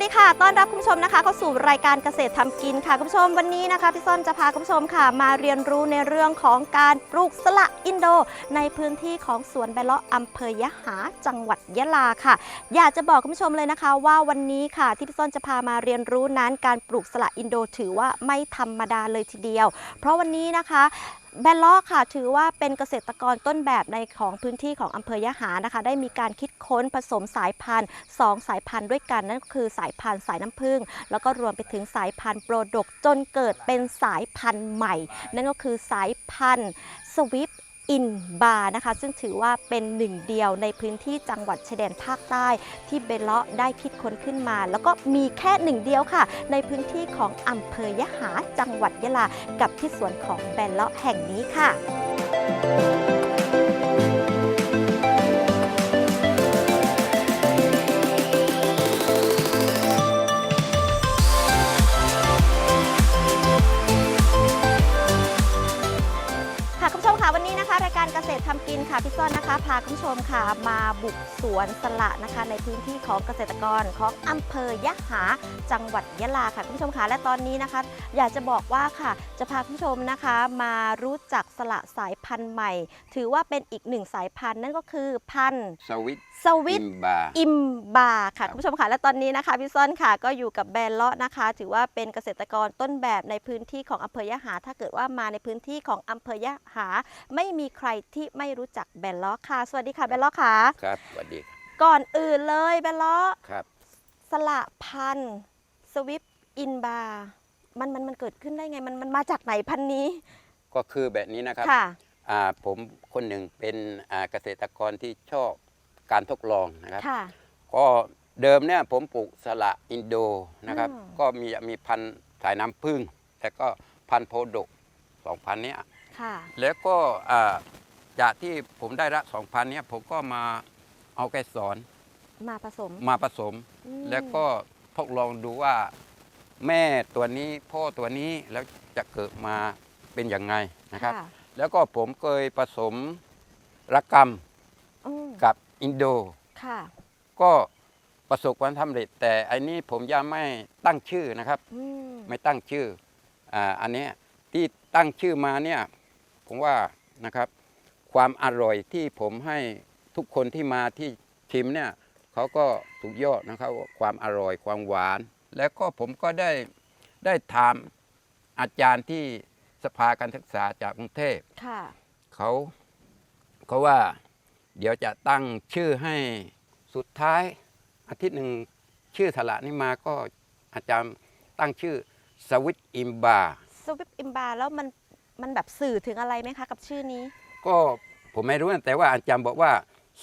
สวัสดีค่ะ ต้อนรับคุณผู้ชมนะคะ เข้าสู่รายการเกษตรทำกินค่ะ คุณผู้ชมวันนี้นะคะพี่ส้นจะพาคุณผู้ชมค่ะ มาเรียนรู้ในเรื่องของการปลูกสละอินโด ในพื้นที่ของสวนแบเลาะอำเภอยะหาจังหวัดยะลาค่ะ อยากจะบอกคุณผู้ชมเลยนะคะ ว่าวันนี้ค่ะ ที่พี่ส้นจะพามาเรียนรู้นั้นการปลูกสละอินโด ถือว่าไม่ธรรมดาเลยทีเดียว เพราะวันนี้นะคะ แบลล็อกค่ะ ถือว่าเป็นเกษตรกรต้นแบบในของพื้นที่ของอำเภอยะหานะคะ ได้มีการคิดค้นผสมสายพันธุ์ 2 สายพันธุ์ด้วยกัน นั่นก็คือสายพันธุ์สายน้ำผึ้งแล้วก็รวมไปถึงสายพันธุ์โปรดกจนเกิดเป็นสายพันธุ์ใหม่ นั่นก็คือสายพันธุ์สวิป อินบาร์นะคะ ซึ่งถือว่าเป็นหนึ่งเดียวในพื้นที่จังหวัดชายแดนภาคใต้ ที่เบลเลาะได้คิดค้นขึ้นมา แล้วก็มีแค่หนึ่งเดียวค่ะ ในพื้นที่ของอำเภอยะหาจังหวัดยะลา กับที่สวนของเบลเลาะแห่งนี้ค่ะค่ะ ทำกินค่ะพี่ซ้อนนะคะ พาคุณผู้ชมค่ะ มาบุกสวนสละนะคะ ในพื้นที่ของเกษตรกรของอำเภอยะหาจังหวัดยะลาค่ะคุณผู้ชมค่ะและตอนนี้นะคะ อยากจะบอกว่าค่ะ จะพาคุณผู้ชมนะคะ มารู้จักสละสายพันธุ์ใหม่ ถือว่าเป็นอีกหนึ่งสายพันธุ์นั่นก็คือพันธุ์สวิตสวิตอิมบาอิมบาค่ะครับคุณผู้ชมค่ะและตอนนี้นะคะพี่ซ่อนค่ะก็อยู่กับแบรนด์เลาะนะคะ ถือว่าเป็นเกษตรกรต้นแบบในพื้นที่ของอำเภอยะหา ถ้าเกิดว่ามาในพื้นที่ของอำเภอยะหา ไม่มีใครที่ไม่รู้จักแบรนด์เลาะค่ะ สวัสดีค่ะแบรนด์เลาะค่ะครับสวัสดีก่อนอื่นเลยแบรนด์เลาะครับ สละพันธุ์สวิปอินบา มันมันมันเกิดขึ้นได้ไงมันมันมาจากไหนพันธุ์นี้ก็คือแบบนี้นะครับค่ะ อ่าผมคนหนึ่งเป็นอ่าเกษตรกรที่ชอบการทดลองนะครับ ค่ะ ก็เดิมเนี่ยผมปลูกสละอินโดนะครับ อืม ก็มีมีพันธุ์สายน้ำผึ้งแล้วก็พันธุ์โพดกสองพันเนี้ย ค่ะ แล้วก็อ่าจากที่ผมได้ละสองพันเนี้ยผมก็มาเอาแกสอนมาผสมมาผสม อืมแล้วก็ทดลองดูว่า แม่ตัวนี้พ่อตัวนี้แล้วจะเกิดมาเป็นยังไงนะครับ ค่ะแล้วก็ผมเคยผสมระกำอืมกับอินโด ค่ะก็ประสบความสำเร็จ แต่อันนี้ผมยังไม่ตั้งชื่อนะครับ อืมไม่ตั้งชื่ออ่าอันเนี้ยที่ตั้งชื่อมาเนี่ยผมว่านะครับ ความอร่อยที่ผมให้ทุกคนที่มาที่ชิมเนี่ยเขาก็ถูกยอดนะครับว่าความอร่อยความหวาน แล้วก็ผมก็ได้ได้ถามอาจารย์ที่สภาการศึกษาจากกรุงเทพค่ะเขาเขาว่าเดี๋ยวจะตั้งชื่อให้สุดท้ายอาทิตย์หนึ่งชื่อสละนี่มาก็อาจารย์ตั้งชื่อสวิตอิมบาสวิปอิมบาแล้วมันมันแบบสื่อถึงอะไรไหมคะกับชื่อนี้ ก็ผมไม่รู้นะแต่ว่าอาจารย์บอกว่า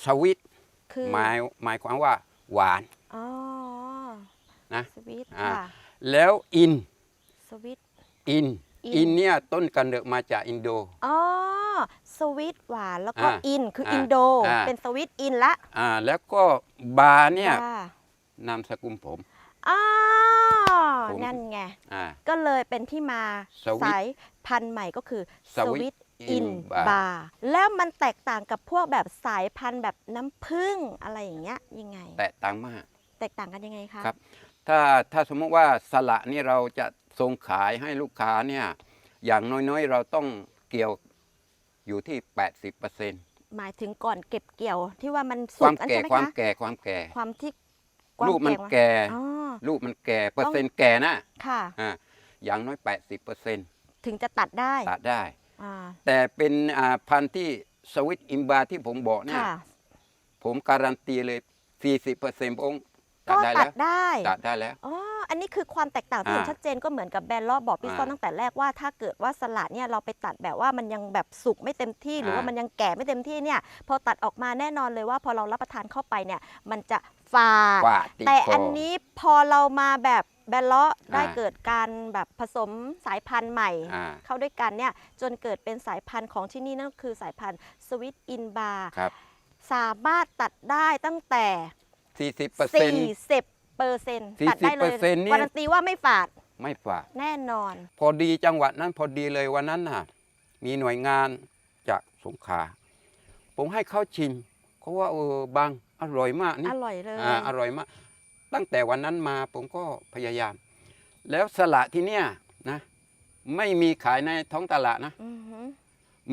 สวิตคือหมายหมายความว่าหวานอ๋อ นะสวิตอ่าค่ะแล้วอินสวิตอินอินอินเนี่ยต้นกำเนิดมาจากอินโดอ๋อสวิตหวานแล้วก็อ่าอินคืออาอินโดอ่าเป็นสวิตอินละอ่าแล้วก็บาเนี่ยค่ะนามสกุลผมอ๋อผมนั่นไงอ่าก็เลยเป็นที่มาสวิตสายพันธุ์ใหม่ก็คือสวิตอิน in bar บาแล้วมันแตกต่างกับพวกแบบสายพันธุ์แบบน้ำผึ้งอะไรอย่างเงี้ยยังไง แตกต่างมาก แตกต่างกันยังไงคะครับ ถ้าถ้าสมมติว่าสละนี่เราจะส่งขายให้ลูกค้าเนี่ยอย่างน้อยๆ เราต้องเกี่ยวอยู่ที่ 80%หมายถึงก่อนเก็บเกี่ยวที่ว่ามันคสุวากมอันแก่ใช่ไหมความคะแก่ความแก่ความที่ลูกมันวาแก่อ๋อลูกมันแก่เปอร์เซ็นต์แก่นะค่ะอ่าอย่างน้อย 80%ถึงจะตัดได้ตัดได้อ่าแต่เป็นอ่าพันธุ์ที่สวิตอิมบาที่ผมบอกเนี่ยค่ะผมการันตีเลย 40เปอร์เซ็นต์ผม ตัก็ดได้ตัแล้ดวได้ตัดได้แล้ว อ๋ออันนี้คือความแตกต่างที่เห็นอ่าชัดเจนก็เหมือนกับแบรนด์ล้อบอกพี่ซ่อนอ่าตั้งแต่แรกว่าถ้าเกิดว่าสลัดเนี่ยเราไปตัดแบบว่ามันยังแบบสุกไม่เต็มที่หรือว่าอ่ามั มันยังแก่ไม่เต็มที่เนี่ยพอตัดออกมาแน่นอนเลยว่าพอเรารับประทานเข้าไปเนี่ยมันจะฝาด กว่าติดแต่คอ อันนี้พอเรามาแบบแบรนด์ล้อได้อ่าเกิดการแบบผสมสายพันธุ์ใหม่ อ่าเข้าด้วยกันเนี่ยจนเกิดเป็นสายพันธุ์ของที่นี่นั่นก็คือสายพันธุ์สวิตอินบาครับ สามารถตัดได้ตั้งแต่ 40เปอร์เซ็นต์40เปอร์เซ็นต์ตัดได้เลย40%นี่ การันตีว่าไม่ฝาดไม่ฝาด แน่นอน พอดีจังหวัดนั้นพอดีเลยวันนั้นน่ะ มีหน่วยงานจากสงขลาผมให้เขาชิมเขาว่าเออบางอร่อยมากนี่อร่อยเลย อ่าอร่อยมาก ตั้งแต่วันนั้นมาผมก็พยายาม แล้วสละที่เนี่ยนะ ไม่มีขายในท้องตลาดนะ อือหือ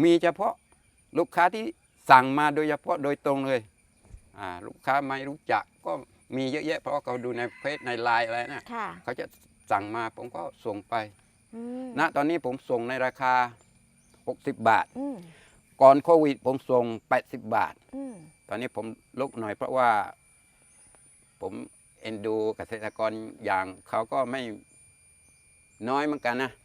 มีเฉพาะลูกค้าที่สั่งมาโดยเฉพาะโดยตรงเลยอ่า ลูกค้าไม่รู้จักก็มีเยอะแยะเพราะว่าเขาดูในเฟซในไลน์อะไรนะค่ะเขาจะสั่งมาผมก็ส่งไปอืมณตอนนี้ผมส่งในราคา 60 บาทอืมก่อนโควิดผมส่ง 80 บาทอืมตอนนี้ผมลดหน่อยเพราะว่า ผมเอ็นดูเกษตรกรอย่างเขาก็ไม่น้อยเหมือนกันนะอ่า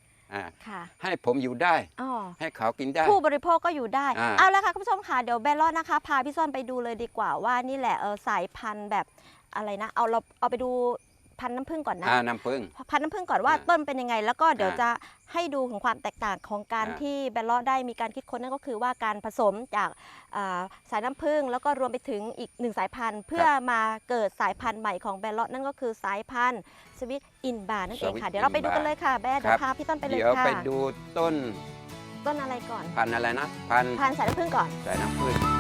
ค่ะให้ผมอยู่ได้อ๋อให้เขากินได้ ผู้บริโภคก็อยู่ได้อ่าเอาละค่ะคุณผู้ชมค่ะ เดี๋ยวแบลลอนนะคะ พาพี่ซ่อนไปดูเลยดีกว่าว่านี่แหละเออสายพันธุ์แบบอะไรนะ เอาเราเอาไปดู พันธุ์น้ำผึ้งก่อนนะอ่าน้ำผึ้ง พันธุ์น้ำผึ้งก่อนว่าอ่าต้นเป็นยังไง แล้วก็เดี๋ยวอ่าจะให้ดูถึงความแตกต่างของการอ่า ที่แบลลอได้มีการคิดค้นนั่นก็คือว่าการผสมจากอ่าสายน้ำผึ้งแล้วก็รวมไปถึงอีกหนึ่งสายพันธุ์ เพื่อมาเกิดสายพันธุ์ใหม่ของแบลลอนั่นก็คือสายพันธุ์สวิตอินบาร์นั่นเองค่ะ Sweet เดี๋ยวเราไปดูกันเลยค่ะแบร์เดี๋ยวพาพี่ต้นไปเลยเดี๋ยวค่ะไปดูต้นต้นอะไรก่อน พันธุ์อะไรนะ พันธุ์พันธุ์สายน้ำผึ้งก่อน สายน้ำผึ้ง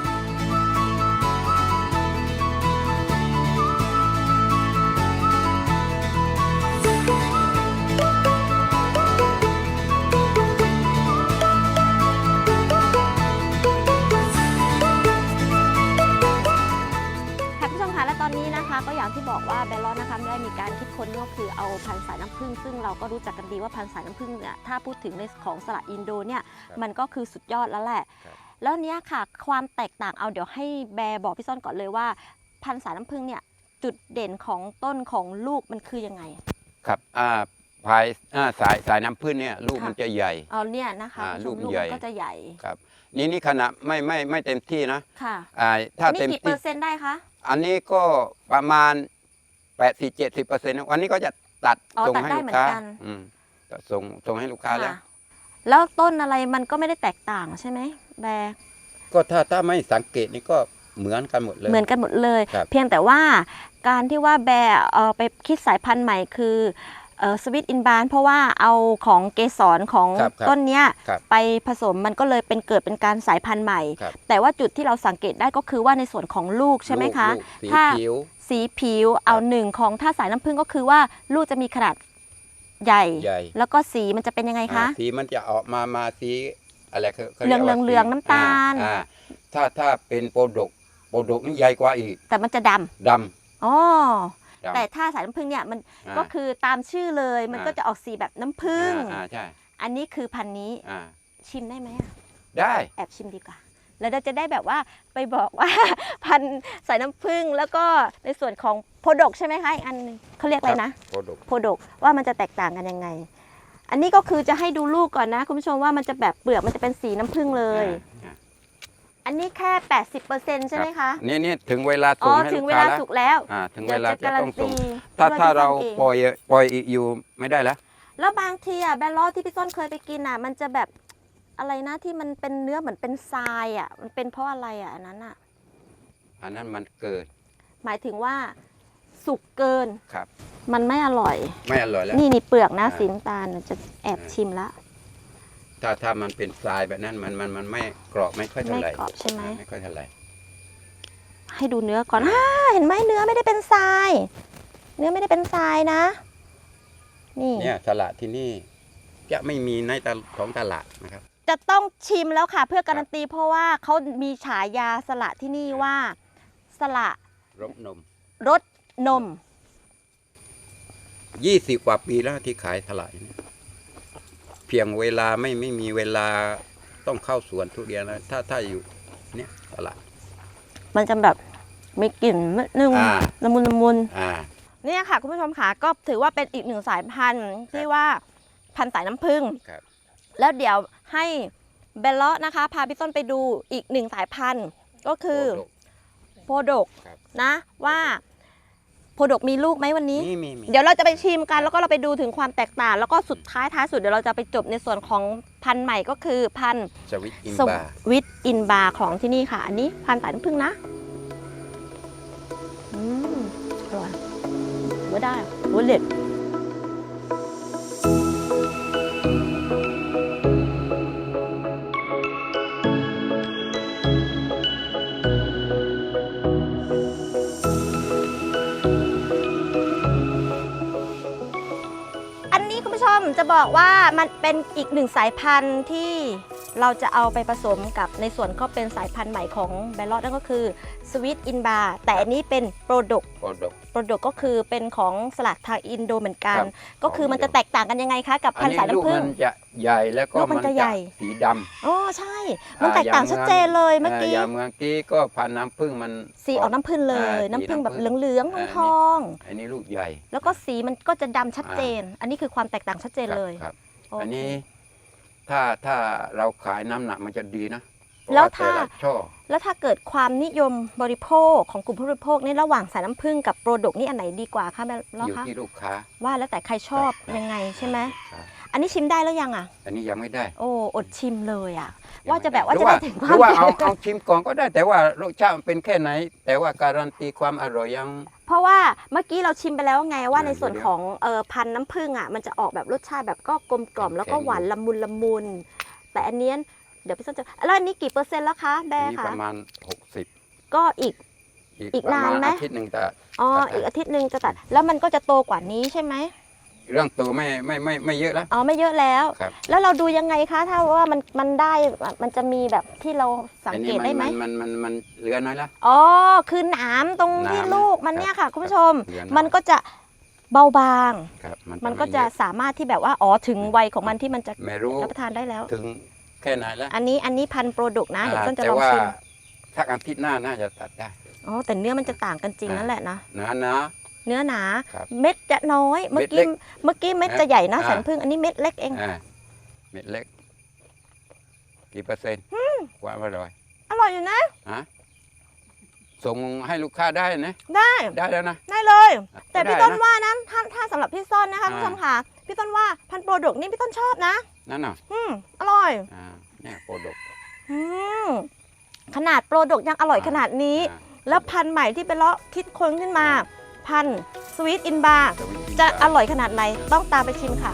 ที่บอกว่าแบลลอนนะคะได้มีการคิดค้นก็คือเอาพันธุ์สายน้ำผึ้งซึ่งเราก็รู้จักกันดีว่าพันธุ์สายน้ำผึ้งเนี่ยถ้าพูดถึงในของสละอินโดเนี่ยมันก็คือสุดยอดแล้วแหละ แล้วเนี้ยค่ะความแตกต่างเอาเดี๋ยวให้แบร์บอกพี่ซ่อนก่อนเลยว่า พันธุ์สายน้ำผึ้งเนี่ยจุดเด่นของต้นของลูกมันคือยังไงครับอ่าพายอ่าสายสายน้ำผึ้งเนี่ยลูกค่ะมันจะใหญ่ เอาเนี่ยนะคะอ่าคุณผู้ชมลูลูกกใหญ่มันก็จะใหญ่ครับ นี่นี่ขนาดไม่ไม่ไม่เต็มที่นะค่ะอ่าถ้านี่เต็มกี่เปอที่ร์เซ็นต์ได้คะ อันนี้ก็ประมาณ8 4 70เปอร์เซ็นต์วันนี้ก็จะตัดอ๋อส่งตัดให้ได้ลูเหมืกอนค้ากัน อืมก็ส่งส่งให้ลูกค้าแล้ว ค่ะแล้วต้นอะไรมันก็ไม่ได้แตกต่างใช่ไหมแบร์ก็ถ้าถ้าไม่สังเกตนี่ก็เหมือนกันหมดเลย เหมือนกันหมดเลย ครับ เพียงแต่ว่าการที่ว่าแบร์เอ่อไปคิดสายพันธุ์ใหม่คือ สวิตอินบานเพราะว่าเอาของเกสรของครับครับต้นเนี้ยครับไปผสมมันก็เลยเป็นเกิดเป็นการสายพันธุ์ใหม่ ครับ แต่ว่าจุดที่เราสังเกตได้ก็คือว่าในส่วนของลูกใช่ไหมคะ ลูกลูกสีถ้าผิว สีผิวเอาหนึ่งของถ้าสายน้ำผึ้งก็คือว่าลูกจะมีขนาดใหญ่ ใหญ่ แล้วก็สีมันจะเป็นยังไงคะ อ่าสีมันจะออกมามาสีอะไรเขาขาเหลืองรียกว่าเหลืองสีน้ำตาล อ่อ่ถ้าถ้าเป็นโปรดกโปรดกนี่ใหญ่กว่าอีกแต่มันจะดำดอ๋อำดำ แต่ถ้าสายน้ำผึ้งเนี่ยมันอ่าก็คือตามชื่อเลยมันอ่าก็จะออกสีแบบน้ำผึ้งอ่าอ่าใช่อันนี้คือพันธุ์นี้อ่าชิมได้ไหมอะได้แอบชิมดีกว่า แล้วเราจะได้แบบว่าไปบอกว่าพันธุ์สายน้ำผึ้งแล้วก็ในส่วนของโพดกใช่ไหมคะอีกอันหนึงเขาเรียกอะไรนะโปรดกโพดกว่ามันจะแตกต่างกันยังไง อันนี้ก็คือจะให้ดูลูกก่อนนะ คุณผู้ชมว่ามันจะแบบเปลือกมันจะเป็นสีน้ำผึ้งเลย อ่าอันนี้แค่ 80%ใช่ไหมคะ นี่นี่ถึงเวลาอ๋ส่องให้ถึลูงกเวค้าลาแล้วสุกแล้วอ่าถึงเดี๋เวยวลาจะจะการัต้นองตีส่งถ้าด้วยถ้าพี่เราส้มองปล่อยปล่อยอีกอยู่ไม่ได้แล้ว แล้วบางทีอะแบลลอที่พี่ต้นเคยไปกินอะ มันจะแบบอะไรนะที่มันเป็นเนื้อเหมือนเป็นทรายอะ มันเป็นเพราะอะไรอะอันนั้นอะ อันนั้นมันเกิด หมายถึงว่าสุกเกินครับ มันไม่อร่อย ไม่อร่อยแล้ว นี่นี่เปลือกนะอ่าสีน้ำตาลน่ะจะแอบชิมละ ถ้าถ้ามันเป็นทรายแบบนั้นมันมันมันไม่กรอบไม่ค่อยเท่าไม่ไหร่กรอบใช่ไหมอ่าไม่ค่อยเท่าไหร่ ให้ดูเนื้อก่อนอ่าเห็นไหมเนื้อไม่ได้เป็นทราย เนื้อไม่ได้เป็นทรายนะ นี่ เนี่ยตลาดที่นี่จะไม่มีในตลของตลาดนะครับ จะต้องชิมแล้วค่ะ เพื่อการันตีเพราะว่าเขามีฉายาสละที่นี่ว่า สละรบนม รสนม ยี่สิบกว่าปีแล้วที่ขายตลาดนี้ เพียงเวลาไม่ไม่มีเวลาต้องเข้าสวนทุเรียนแล้วถ้าถ้าอยู่เนี่ยสละมันจะแบบมีกลิ่นนิดนึงอ่า ละมุนละมุนอ่า เนี่ยค่ะ คุณผู้ชมค่ะก็ถือว่าเป็นอีกหนึ่งสายพันธุ์ที่ว่าพันธุ์สายน้ำผึ้งครับ แล้วเดี๋ยวให้เบลเลาะนะคะ พาพี่ต้นไปดูอีกหนึ่งสายพันธุ์ก็คือโพดกครับ นะว่าโพดกมีลูกไหมวันนี้ มีมีมีเดี๋ยวเราจะไปชิมกันแล้วก็เราไปดูถึงความแตกต่าง แล้วก็สุดท้ายท้ายสุดเดี๋ยวเราจะไปจบในส่วนของพันธุ์ใหม่ก็คือพันธุ์สวิตอินสบาวิตอินบาร์ของที่นี่ค่ะ อันนี้พันธุ์สายน้ำผึ้งนะอืมอร่อยว่าได้ว่าเด็ด จะบอกว่ามันเป็นอีกหนึ่งสายพันธุ์ที่เราจะเอาไปผสมกับในส่วนก็เป็นสายพันธุ์ใหม่ของแบลลอดนั่นก็คือสวิตอินบาแต่อันนี้เป็นโปรดกโปรดก โปรดกก็คือเป็นของสลัดทางอินโดเหมือนกัน ครับก็คือมันจะของอินโดแตกต่างกันยังไงคะกับอัพันนธุ์นี้สายลูกน้ำผึ้มัง นจะใหญ่แล้วก็ลูกมันจะใหญ่สีดำ อ๋อใช่ มันแตกต่าง ชัดเจนเลยเมื่อกี้ อย่างเมื่อกี้ก็พันธุ์น้ำผึ้งมัน สีออกน้ำผึ้งเลย อ่าน้ำผึ้งแบบสีน้ำผึ้งเหลืองๆอ่าทองอันนี้ลูกใหญ่ๆแล้วก็สีมันก็จะดำชัดเจน อันนี้คือความแตกต่างชัดเจนครับเลยครับโเคอันนี้ ถ้าถ้าเราขายน้ำหนักมันจะดีนะแล้วเพระถ้าต่ละช่อ แล้วถ้าเกิดความนิยมบริโภคของกลุ่มผู้บริโภคนี่ระหว่างสายน้ำผึ้งกับโปรดกนี่อันไหนดีกว่าคะแม่ล้ออยู่คะที่ลูกค้าว่าแล้วแต่ใครชอบยังไงใช่ไหม ครับ อันนี้ชิมได้แล้วยังอะ อันนี้ยังไม่ได้ โอ้อดชิมเลยอะยังว่าจะแบบไม่ว่าได้จะได้ถึงคหวารืมอว่าเอาเผ็ดเอาชิมก่อนก็ได้ แต่ว่ารสชาติมันเป็นแค่ไหน แต่ว่าการันตีความอร่อยยัง เพราะว่าเมื่อกี้เราชิมไปแล้วไงว่าอ่าในส่วนเดี๋ยวของเออพันธุ์น้ำผึ้งอะมันจะออกแบบรสชาติแบบก็กลมกล่อมแข็งแล้วก็หวานละมุนละมุน แต่อันเนี้ยเดี๋ยวพี่ส้นจะแล้วอันนี้กี่เปอร์เซ็นต์แล้วคะแบอันร์นี้คะประมาณ 60 ก็อีก อีกอีกประมาณนานไหม อาทิตย์หนึ่งแต่ อ๋อตัดได้ อีกอาทิตย์หนึ่งจะตัด แล้วมันก็จะโตกว่านี้ใช่ไหม เรื่องตัวไม่ไม่ไม่ไม่เยอะแล้ว อ๋อไม่เยอะแล้ว ครับ แล้วเราดูยังไงคะ ถ้าว่ามันมันได้มันจะมีแบบที่เราสังอันเกนี้ตได้ไหมมันมันมันมันเหลือน้อยละอ๋อคือหนามตรงที่หนามลูกมันครับเนี่ยค่ะ คุณผู้ชมเหลือน้อยมันก็จะเบาบาง ครับ มันก็ไเยจะสามารถที่แบบว่าอ๋อถึงวัยของมันที่มันจะไม่รู้รับประทานได้แล้ว ถึงแค่ไหนแล้ว อันนี้อันนี้พันธุ์โปรดุกนะเดี๋ยวอ่าต้นจะแต่ลองว่าชิมถ้าอาทิตย์หน้าน่าจะตัดได้ อ๋อแต่เนื้อมันจะต่างกันจริงอ่านั่นั่นแหละนะนะนะ เนื้อหนา ครับเม็ดจะน้อย เมื่อเม็ดกี้เล็กเมื่อกี้เม็ดนะจะใหญ่นะอ่าสันพึ่งอันนี้เม็ดเล็กเอง อ่าเม็ดเล็ก กี่เปอร์เซ็นต์ความอร่อยอร่อยอยู่นะ ฮะส่งให้ลูกค้าได้นะ ได้ ได้แล้วนะ ได้เลย แต่ก็ได้พี่ต้นนะว่านะถ้าถ้าสำหรับพี่ต้นนะคะอ่า คุณผู้ชมค่ะ พี่ต้นว่าพันธุ์โปรดุกนี่พี่ต้นชอบนะ นั่นน่ะอืมอร่อย อ่าเนี่ยโปรดกอืมขนาดโปรดกยังอร่อยอ่าขนาดนี้ อ่า แล้วพันธุ์ใหม่ที่เป็นเลาะคิดค้นขึ้นมา พันธุ์สวีทอินบาร์แต่วิธีจะการอร่อยขนาดไหนต้องตามไปชิมค่ะ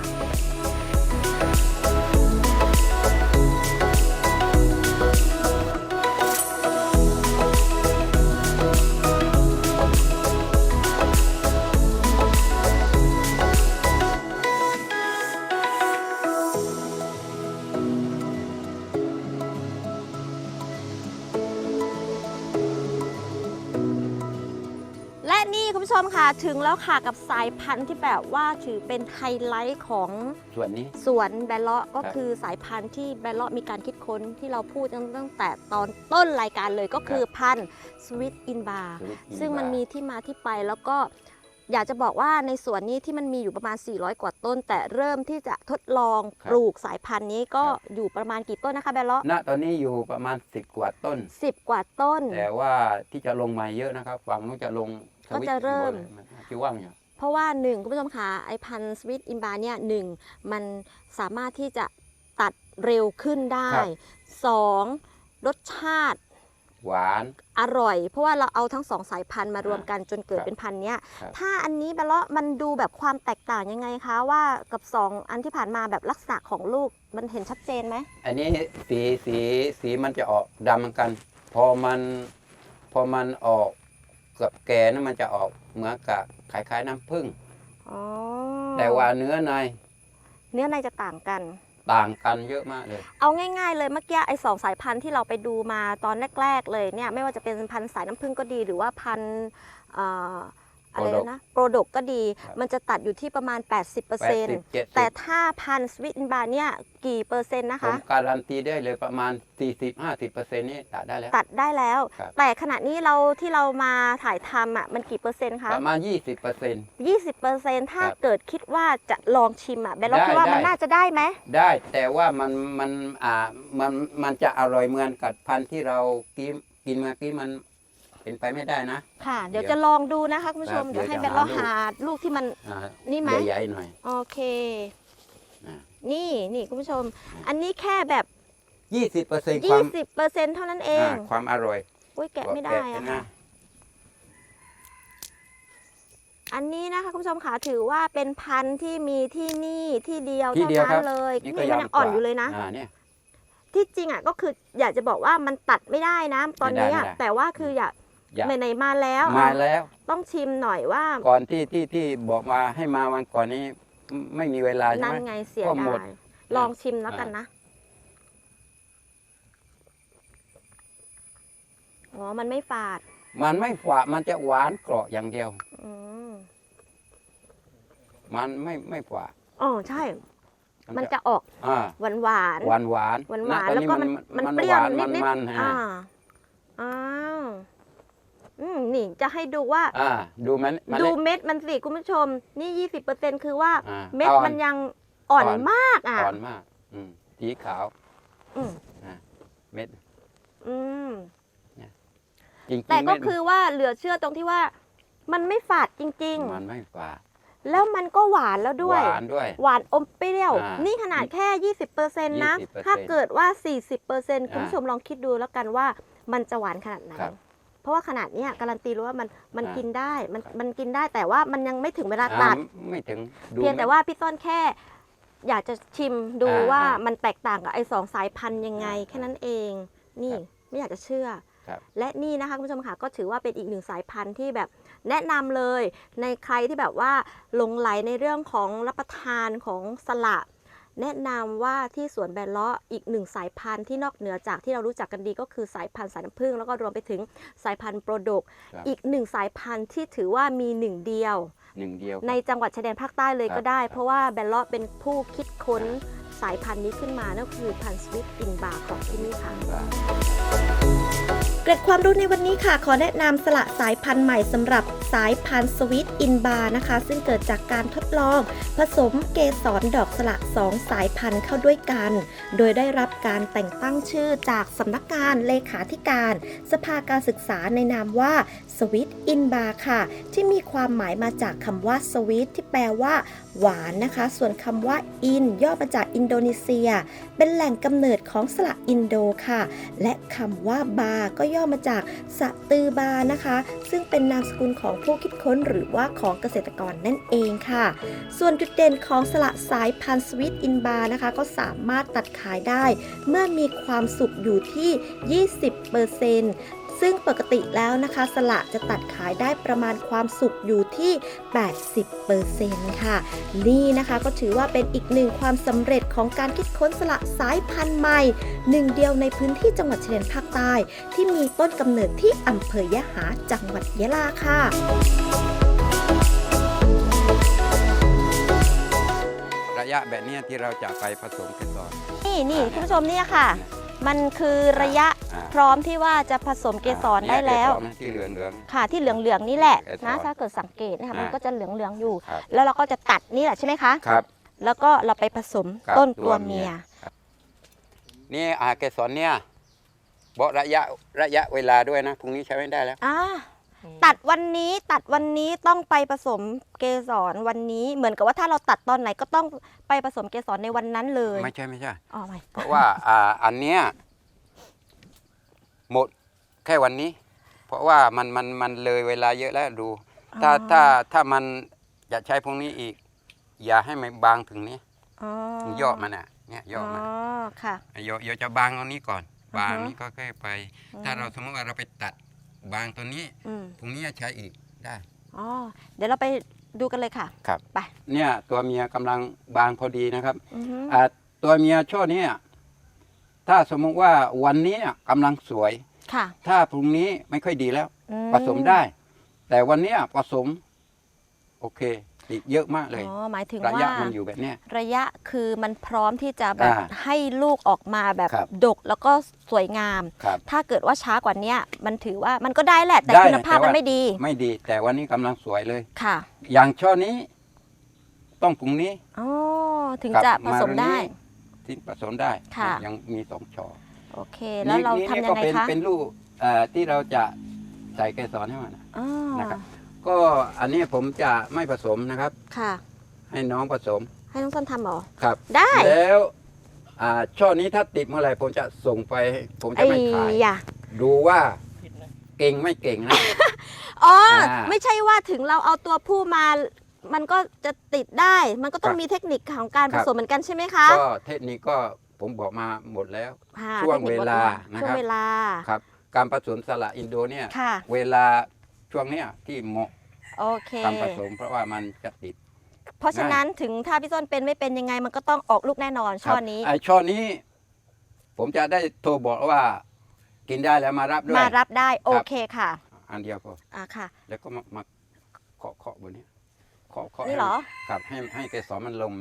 นี่คุณผู้ชมค่ะถึงแล้วค่ะกับสายพันธุ์ที่แบบว่าถือเป็นไฮไลท์ของส่วนนี้ สวนแบลเลาะก็ครับคือสายพันธุ์ที่แบลเลาะมีการคิดค้นที่เราพูดตั้งแต่ตอนต้นรายการเลยก็คือพันธุ์สวิตอินบาสวิตอิซึ่งมันมีที่มาที่ไปแล้วก็อยากจะบอกว่าในสวนนี้ที่มันมีอยู่ประมาณ 400 กว่าต้น แต่เริ่มที่จะทดลองปลูกสายพันธุ์นี้ก็อยู่ประมาณกี่ต้นนะคะแบลเลาะณตอนนี้อยู่ประมาณสิบกว่าต้นสิบกว่าต้น แต่ว่าที่จะลงใหม่เยอะนะครับฝั่งนู้นจะลง ก็จะเริ่มที่ว่างอยู่เพราะว่าหนึ่งคุณผู้ชมคะไอพันธุ์สวิตอินบาเนี่ยหนึ่งมันสามารถที่จะตัดเร็วขึ้นได้สองรสชาติหวานอร่อย เพราะว่าเราเอาทั้งสองสายพันธุ์มารวมอ่ากันจนเกิดครับเป็นพันธุ์เนี้ยครับถ้าอันนี้แปลว่ามันดูแบบความแตกต่างยังไงคะ ว่ากับสองอันที่ผ่านมาแบบลักษณะของลูกมันเห็นชัดเจนไหมอันนี้สีสีสีมันจะออกดำเหมือนกัน พอมันพอมันออกกับ แก่นั้นมันจะออกเหมือนกับคล้ายๆน้ำผึ้งอ๋อแต่ว่าเนื้อในเนื้อในจะต่างกัน ต่างกันเยอะมากเลย เอาง่าย ๆ เลยเมื่อกี้ไอ้สองสายพันธุ์ที่เราไปดูมาตอนแรก ๆ เลยเนี่ยไม่ว่าจะเป็นพันธุ์สายน้ำผึ้งก็ดีหรือว่าพันธุ์เอ่ออะไร Product นะโปรดกก็ดีครับมันจะตัดอยู่ที่ประมาณ80% 80 70แต่ถ้าพันสวิตบาร์เนี่ยกี่เปอร์เซ็นต์นะผมคะการันตีได้เลยประมาณ 40-50%นี่ตัดได้แล้ว ตัดได้แล้วครับแต่ขณะนี้เราที่เรามาถ่ายทำอะมันกี่เปอร์เซ็นต์คะ ประมาณ 20% 20เปอร์เซ็นต์ถ้าครับเกิดคิดว่าจะลองชิมอะเบลเราได้คิดว่ามันได้น่าจะได้ไหม ได้แต่ว่ามันมันอ่ามันมันจะอร่อยเหมือนกับพันธุ์ที่เรากินกินมากี้มัน เป็นไปไม่ได้นะ ค่ะเดี๋ยวเดี๋ยวจะลองดูนะคะคุณผู้ชมครับเดี๋ยวให้เดี๋เบยวลจะเราหาหาลูกที่มัน อ่านี่ไหม ใหญ่ๆหน่อยโอเคอ่านี่นี่คุณผู้ชม อันนี้แค่แบบ20%ความ20เปอร์เซ็นต์เท่านั้นเองอ่าความอร่อยอุ้ยแกะไม่ได้แกอะนค่ะอันนี้นะคะคุณผู้ชมค่ะถือว่าเป็นพันธุ์ที่มีที่นี่ที่เดียวที่เท่าเดียวคนั้รันบเลยนี่นี่ก็มันยังยังอ่อนกว่าอยู่เลยนะ อ่าเนี่ย ที่จริงอะก็คืออยากจะบอกว่ามันตัดไม่ได้นะตอนนี้อะไม่ได้ไม่ได้แต่ว่าคืออยาก อยากไหนๆมาแล้วมาอะแล้ว ต้องชิมหน่อยว่า ก่อนที่ที่ที่บอกมาให้มาวันก่อนนี้ ไม่มีเวลาใช่นั่ไหนมไงเสียก็หมดาดยลองชิมแล้วกันนะอ๋อมันไม่ฝาด มันไม่ฝาดมันจะหวานกรอบอย่างเดียว อืมมันไม่ไม่ฝาดอ๋อใช่ มันจะออกอ่าหวานหวานหวานหวานหวานหวานตอแล้วก็มันมันเปรี้ยวหวานนิมัดนนิดมันฮะอ่าอ้าว อืมนี่จะให้ดูว่า อ่า ดูมันมัน ดูเม็ดมันสิคุณผู้ชม นี่ยี่สิบเปอร์เซ็นคือว่า อ่าเม็ดอ่อนมันยังอ่อนอ่อน มากอะ อ่อนมาก อืมสีขาวอืม อ่าเม็ดอืม จริงๆแต่ก็เม็ดคือว่าเหลือเชื่อตรงที่ว่า มันไม่ฝาดจริง มันไม่ฝาดๆ แล้วมันก็หวานแล้วด้วยหวานด้วย หวานอมเปรี้ยว อ่านี่นี่ขนาดแค่ 20%นะ 20%ถ้าเกิดว่า 40%คุณอ่าผู้ชมลองคิดดูแล้วกันว่ามันจะหวานขนาดไหนครับ เพราะว่าขนาดเนี้ยการันตีรู้ว่ามันมันอ่ากินได้มันครับมันกินได้แต่ว่ามันยังไม่ถึงเวลาอ่าตัดไม่ถึงดู เพียงแต่ว่าพี่ต้นแค่ อยากจะชิมดูอ่าว่าอ่ามัมันแตกต่างกับไอ้สองสายพันธุ์ยังไงอ่าแค่นั้นเอง นี่ครับไม่อยากจะเชื่อ ครับและนี่นะคะคุณผู้ชมค่ะก็ถือว่าเป็นอีกหนึ่งสายพันธุ์ที่แบบแนะนำเลย ในใครที่แบบว่าหลงไหลในเรื่องของรับประทานของสละ แนะนำว่าที่สวนแบนเลาะอีกหนึ่งสายพันธุ์ที่นอกเหนือจากที่เรารู้จักกันดีก็คือสายพันธุ์สายน้ำผึ้งแล้วก็รวมไปถึงสายพันธุ์โปรดกครับอีกหนึ่งสายพันธุ์ที่ถือว่ามีหนึ่งเดียวหนึ่งเดียวในจังหวัดชายแดนภาคใต้เลยครับก็ได้ครับเพราะว่าแบนเลาะเป็นผู้คิดค้นสายพันธุ์นี้ขึ้นมานั่นก็คือพันธุ์สวิตอินบาของที่นี่ค่ะว่า เกร็ดความรู้ในวันนี้ค่ะ ขอแนะนำสละสายพันธุ์ใหม่สำหรับสายพันธุ์สวิตอินบานะคะ ซึ่งเกิดจากการทดลอง ผสมเกสรดอกสละสองสายพันธุ์เข้าด้วยกัน โดยได้รับการแต่งตั้งชื่อจากสำนักงานเลขาธิการ สภาการศึกษาในนามว่าสวิตอินบาค่ะ ที่มีความหมายมาจากคำว่าสวิตที่แปลว่าหวานนะคะ ส่วนคำว่าอินย่อมาจากอินโดนีเซีย เป็นแหล่งกำเนิดของสละอินโดค่ะ และ คำว่าบาก็ย่อมาจากสะตือบานะคะ ซึ่งเป็นนามสกุลของผู้คิดค้นหรือว่าของเกษตรกรนั่นเองค่ะ ส่วนจุดเด่นของสละสายพันธุ์สวิตอินบานะคะ ก็สามารถตัดขายได้ เมื่อมีความสุกอยู่ที่ 20% ซึ่งปกติแล้วนะคะ สละจะตัดขายได้ประมาณความสุกอยู่ที่ 80%ค่ะ นี่นะคะก็ถือว่าเป็นอีกหนึ่งความสำเร็จของการคิดค้นสละสายพันธุ์ใหม่ หนึ่งเดียวในพื้นที่จังหวัดชายแดนภาคใต้ ที่มีต้นกำเนิดที่อำเภอยะหาจังหวัดยะลาค่ะระยะแบบเนี้ยที่เราจะไปผสมกันก่อน นี่นี่อ่าคุณผู้ชมเนี่ยค่ะ มันคือระยะ อ่า พร้อมที่ว่าจะผสมเกสรได้แล้ว เนี่ยเกสรนะที่เหลืองเหลือง ค่ะที่เหลืองๆนี่แหละเกสรนะถ้าเกิดสังเกตนะคะอ่ามัมันก็จะเหลืองๆอยู่ๆครับ แล้วเราก็จะตัดนี่แหละใช่ไหมคะครับ แล้วก็เราไปผสมครับต้นตัตัววเมีเมียยครับนี่อาเกสรเนี่ยบอกระยะระยะเวลาด้วยนะพรุ่งนี้ใช้ไม่ได้แล้ว อ่าตัดวันนี้ตัดวันนี้ต้องไปผสมเกสรวันนี้เหมือนกับว่าถ้าเราตัดตอนไหนก็ต้องไปผสมเกสรในวันนั้นเลยไม่ใช่ไม่ใช่ อ๋อไม่เพราะว่าอ่าอันเนี้ย หมดแค่วันนี้ เพราะว่ามันมันมันเลยเวลาเยอะแล้วดู ถ้าถ้าถ้ามันจะใช้พวกนี้อีก อย่าให้มันบางถึงนี้อ๋อถึงยอดมันอะเนี่ยยอดมันอ๋อค่ะยอดยอดจะบางตรงนี้ก่อนอ่าฮะบางนี้ก็แค่ไป ถ้าเราสมมติว่าเราไปตัดบางตัวนี้อืมพรุ่งนี้ใช้อีกได้อ๋อเดี๋ยวเราไปดูกันเลยค่ะ ครับ ไป เนี่ยตัวเมียกำลังบางพอดีนะครับอือฮึอ่าตัวเมียช่อเนี้ ถ้าสมมุติว่าวันนี้กำลังสวย ค่ะ ถ้าพรุ่งนี้ไม่ค่อยดีแล้ว อืผสมได้ แต่วันเนี้ยผสม โอเคติดเยอะมากเลย อ๋อหมายถึงระว่ายะมันอยู่แบบเนี้ย ระยะคือมันพร้อมที่จะแบบอ่าให้ลูกออกมาแบบครับ ดกแล้วก็สวยงาม ครับ ถ้าเกิดว่าช้ากว่าเนี้ยมันถือว่ามันก็ได้แหละ แต่ได้คุณภาพแต่มันว่าไม่ดีไม่ดี แต่วันนี้กำลังสวยเลย ค่ะอย่างช่อนี้ ต้องปรุงนี้อ๋อถึงครับจะผสมมาได้รุ่นนี้ ที่ผสมได้ค่ะ ยังมีสองช่อโอเค แล้วเรานี่ทำนี่ยัก็งไงเป็นคะเป็นลูกเอ่อที่เราจะใส่เกสรให้มันอ๋อนะครับ ก็อันนี้ผมจะไม่ผสมนะครับ ค่ะ ให้น้องผสมให้น้องส้นทำเหรอ ครับ ได้แล้วอ่าช่อนี้ถ้าติดเมื่อไหร่ผมจะส่งไป ผมจะไอ้ไม่ขาย ยะดูว่าเก่งไม่เก่งนะ อ๋ออ่าไม่ใช่ว่าถึงเราเอาตัวผู้มา มันก็จะติดได้ มันก็ต้องครับมีเทคนิคของการคผรับสมเหมือนกันใช่ไหมคะ ก็เทคนิคก็ผมบอกมาหมดแล้วค่ะช่วงทคนิคเวลาหมดแวนะครับช่วงเวลา ครับ การผสมสละอินโดเนี่ยค่ะ เวลาช่วงเนี้ยที่เหมาะโอเค การผสมเพราะว่ามันจะติด เพราะฉะนั้นถึงถ้าพี่ส้นเป็นไม่เป็นยังไงมันก็ต้องออกลูกแน่นอนช่อนี้ไอช่อนี้ ผมจะได้โทรบอกว่า กินได้แล้วมารับด้วย มารับได้โอเคค่ะอันเดียวพออะค่ะ แล้วก็มามาเคาะเคาะบนเนี้ย เคาะเคาะนี่เหรอ ครับให้ให้เกสรมันลม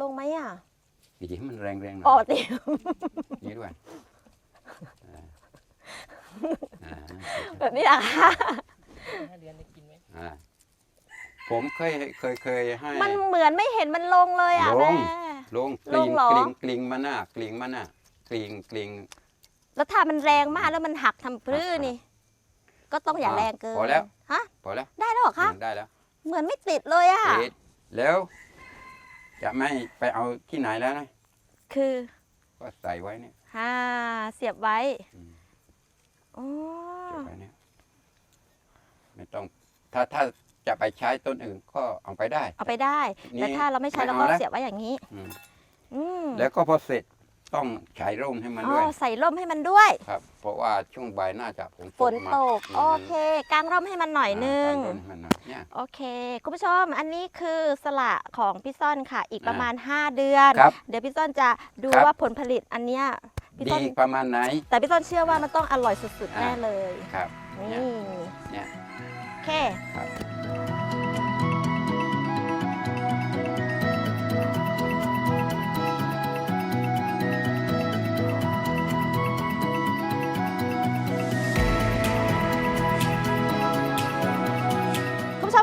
ลงไหมอะดีให้มันแรงแรงๆหน่อ๋ออยตินี้ด้วยอ่าอ่าแบบนี้อะค่ะอ่าผมเคยเคยเคยให้ มันเหมือนไม่เห็นมันลงเลยอะลแม่ ง ลงกลลิงงเหรอ กลิงกลิงมันน่ะกลิงมันน่ะกลิงกลิง แล้วถ้ามันแรงมากแล้วมันหักทำปลื้อหักนี่ ก็ต้องอย่าอะแรงเกินพอแล้ว ฮะ พอแล้ว ได้แล้วเหรอคะ อืมได้แล้ว เหมือนไม่ติดเลยอะติดแล้ว จะไม่ไปเอาที่ไหนแล้วนะ คือ ก็ใส่ไว้เนี่ยฮ่าเสียบไว้อืมอ๋อเก็บไว้เนี่ยไม่ต้อง ถ้าถ้าจะไปใช้ต้นอื่นก็เอาไปได้ เอาไปได้นี่แต่ถ้าเราไม่ใช้ไม่เราเอาก็แล้วเสียบไว้อย่างนี้ อืมอืมแล้วก็พอเสร็จ ต้องฉายร่มให้มันอ๋ด้วยอใส่ร่มให้มันด้วย ครับ เพราะว่าช่วงบ่ายน่าจะฝนฝนมาตกมโอเคกางร่มให้มันหน่อยนึงาการร่มให้มันหน่อยเนี่ย โอเค คุณผู้ชม อันนี้คือสละของพี่ซ่อนค่ะ อีกอ่าประมาณ 5 เดือน ครับเดี๋ยวพี่ซ่อนจะดูครับ ว่าผลผลิตอันเนี้ยพี่ดีซ่อนประมาณไหน แต่พี่ซ่อนเชื่อว่ามันต้องอร่อยสุดๆ อ่า แน่เลย ครับนี่เนี่ย โอเค ครับ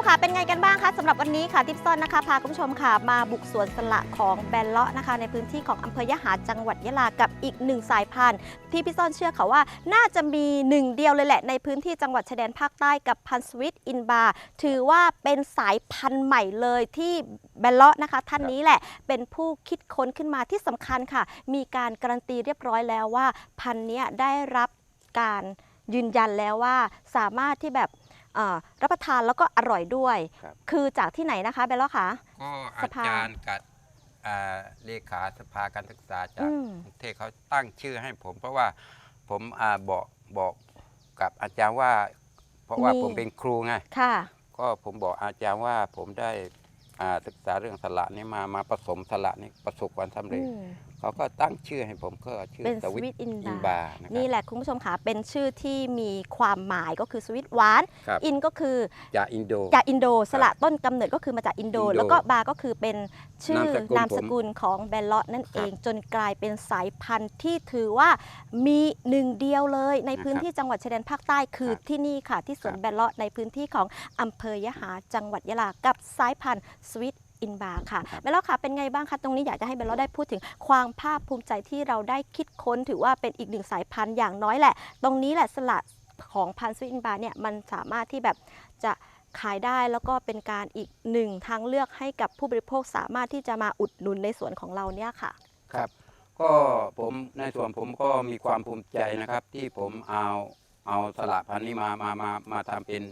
มค่ะเป็นไงกันบ้างคะสำหรับวันนี้ค่ะทิปซอนนะคะพาคุณผู้ชมค่ะมาบุกสวนสละของแบนเลาะนะคะ ในพื้นที่ของอำเภอยะหาจังหวัดยะลากับอีกหนึ่งสายพันธุ์ที่พี่ซ่อนเชื่อค่ะว่า น่าจะมีหนึ่งเดียวเลยแหละในพื้นที่จังหวัดชายแดนภาคใต้กับพันธุ์สวิตอินบาถือว่าเป็นสายพันธุ์ใหม่เลยที่แบนเลาะนะคะ ท่านนี้แหละเป็นผู้คิดค้นขึ้นมาที่สำคัญค่ะ มีการการันตีเรียบร้อยแล้วว่า พันธุ์นี้ได้รับการยืนยันแล้วว่าสามารถที่แบบ รับประทานแล้วก็อร่อยด้วย ครับ คือจากที่ไหนนะคะเบลล่าคะ ก็สอาภาจารย์กับอ่าเลขาสภาการศึกษาจากอืม กรุงเทพเขาตั้งชื่อให้ผม เพราะว่าผมอ่าบอกบอกกับอาจารย์ว่า เพราะว่าผมเป็นครูไง ค่ะ ก็ผมบอกอาจารย์ว่าผมได้อ่า ศึกษาเรื่องสละนี่มามาผสมสละนี่ประสบความสำเร็จอืมเขาก็ตั้งชื่อให้ผมก็ชื่อเป็นสวิต Sweet Inba อินบานะครันี่บแหละคุณผู้ชมค่ะเป็นชื่อที่มีความหมายก็คือสวิตหวานครับอินก็คือจากอินโดจากอินโดสละต้นกำเนิดก็คือมาจากอินโดอินโดแล้วก็บาก็คือเป็น ชื่อนามสกุลนามสกุลของแบนเลาะนั่นครับเองจนกลายเป็นสายพันธุ์ที่ถือว่ามีหนึ่งเดียวเลย ในนะครับพื้นที่จังหวัดชายแดนภาคใต้คือครับที่นี่ค่ะ ที่สวนครับแบนเลาะในพื้นที่ของอำเภอยะหาจังหวัดยะลากับสายพันธุ์สวิตอินบาค่ะครับเบลล่าค่ะเป็นไงบ้างคะตรงนี้อยากจะให้เบลล่าได้พูดถึงความภาคภูมิใจที่เราได้คิดค้น ถือว่าเป็นอีกหนึ่งสายพันธุ์อย่างน้อยแหละ ตรงนี้แหละสละของพันธุ์สวิตอินบาเนี่ยมันสามารถที่แบบจะ ขายได้แล้วก็เป็นการอีกหนึ่งทางเลือกให้กับผู้บริโภคสามารถที่จะมาอุดหนุนในสวนของเราเนี่ยค่ะ ครับ ก็ผมในส่วนผมก็มีความภูมิใจนะครับ ที่ผมเอาเอาสละพันธุ์นี้มามามามาทำเป็น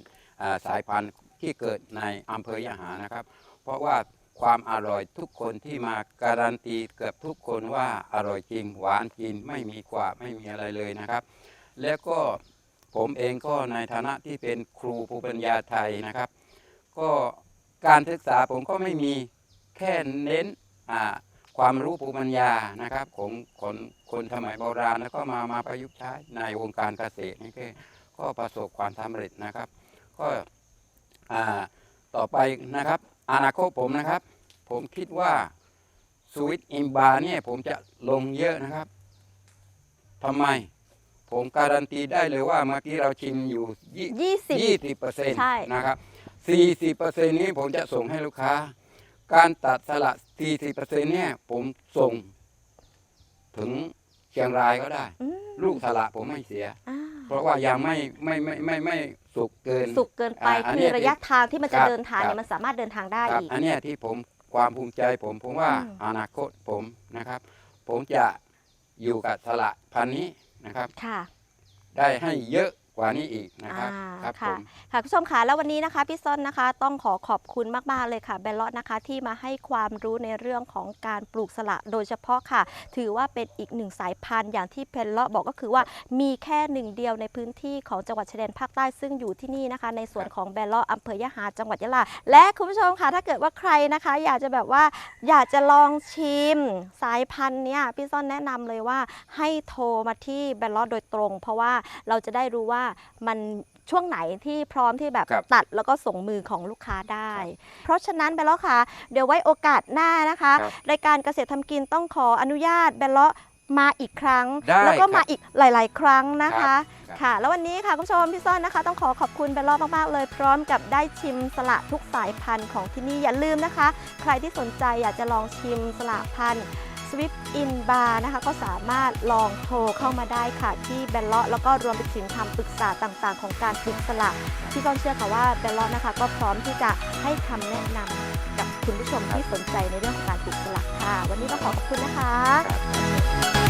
สายพันธุ์ที่เกิดในอำเภอยะหานะครับ เพราะว่าความอร่อยทุกคนที่มาการันตีเกือบทุกคนว่าอร่อยจริงหวานจริงไม่มีกว่าไม่มีอะไรเลยนะครับ แล้วก็ ผมเองก็ในฐานะที่เป็นครูภูปัญญาไทยนะครับ ก็การศึกษาผมก็ไม่มีแค่เน้นความรู้ภูมิปัญญานะครับของคนคนสมัยโบราณแล้วก็มามาประยุกต์ใช้ในวงการเกษตรนี่ก็ก็ประสบความสำเร็จนะครับ ก็ต่อไปนะครับ อนาคตผมนะครับ ผมคิดว่าสวิตอิมบาเนี่ยผมจะลงเยอะนะครับทำไม ผมการันตีได้เลยว่าเมื่อกี้เราชิมอยู่ยี่20ยี่สิบเปอร์เซ็นต์ใช่นะครับสี่สิบเปอร์เซ็นต์นี้ผมจะส่งให้ลูกค้า การตัดสลัดสี่สิบเปอร์เซ็นต์เนี่ยผมส่ง ถึงเชียงรายก็ได้อืมลูกสละผมไม่เสียอ่าเพราะว่ายังไม่ไม่ไม่ไม่ไม่สุกเกินสุกเกินไปอ่าอันคืเนี้อยระยะทางที่มันจะครับเดินทางเนี่ครัยบมันสามารถเดินทางได้ครับอีกอันเนี้ยที่ผมความภูมิใจผมผมว่าอืมอนาคตผมนะครับ ผมจะอยู่กับสละพันธุ์นี้ นะครับ ค่ะ ได้ให้เยอะ กว่านี้อีกนะครับอ่าครับผค่ะมค่ะคุณผู้ชมคะแล้ววันนี้นะคะพี่ส้นนะคะ ต้องขอขอบคุณมาก ๆ เลยค่ะแบลลอตนะคะที่มาให้ความรู้ในเรื่องของการปลูกสละโดยเฉพาะค่ะ ถือว่าเป็นอีกหนึ่งสายพันธุ์อย่างที่เพนเลาะบอกก็คือว่ามีแค่หนึ่งเดียวในพื้นที่ของจังหวัดชายแดนภาคใต้ซึ่งอยู่ที่นี่นะคะ ในส่วนของแบลลออำเภอยะหาจังหวัดยะลาและคุณผู้ชมค่ะถ้าเกิดว่าใครนะคะ อยากจะแบบว่าอยากจะลองชิมสายพันธุ์เนี่ยพี่ส้นแนะนำเลยว่าให้โทรมาที่แบลลอโดยตรง เพราะว่าเราจะได้รู้ว่ามันช่วงไหนที่พร้อมที่แบบครับตัดแล้วก็ส่งมือของลูกค้าได้ เพราะฉะนั้นแบลเลาะค่ะ เดี๋ยวไว้โอกาสหน้านะคะครับรายการเกษตรทำกินต้องขออนุญาตแบลเลาะมาอีกครั้ง ได้แล้วก็ครับมาอีกหลาย ๆ ครั้งนะคะ ครับ ค่ะ แล้ววันนี้ค่ะคุณผู้ชมพี่ซ่อนนะคะ ต้องขอขอบคุณแบลเลาะมาก ๆ เลยพร้อมกับได้ชิมสละทุกสายพันธุ์ของที่นี่อย่าลืมนะคะ ใครที่สนใจอยากจะลองชิมสละพันธุ์ สวิปอินบาร์นะคะก็สามารถลองโทรเข้ามาได้ค่ะที่แบลเลาะแล้วก็รวมไปถึงคำปรึกษาต่างๆ ของการปลูกสละพี่ก้องเชื่อค่ะว่าแบลล์นนะคะก็พร้อมที่จะให้คำแนะนำกับคุณผู้ชมที่สนใจในเรื่องของการปลูกสลักค่ะ วันนี้ก็ขอขอบคุณนะคะ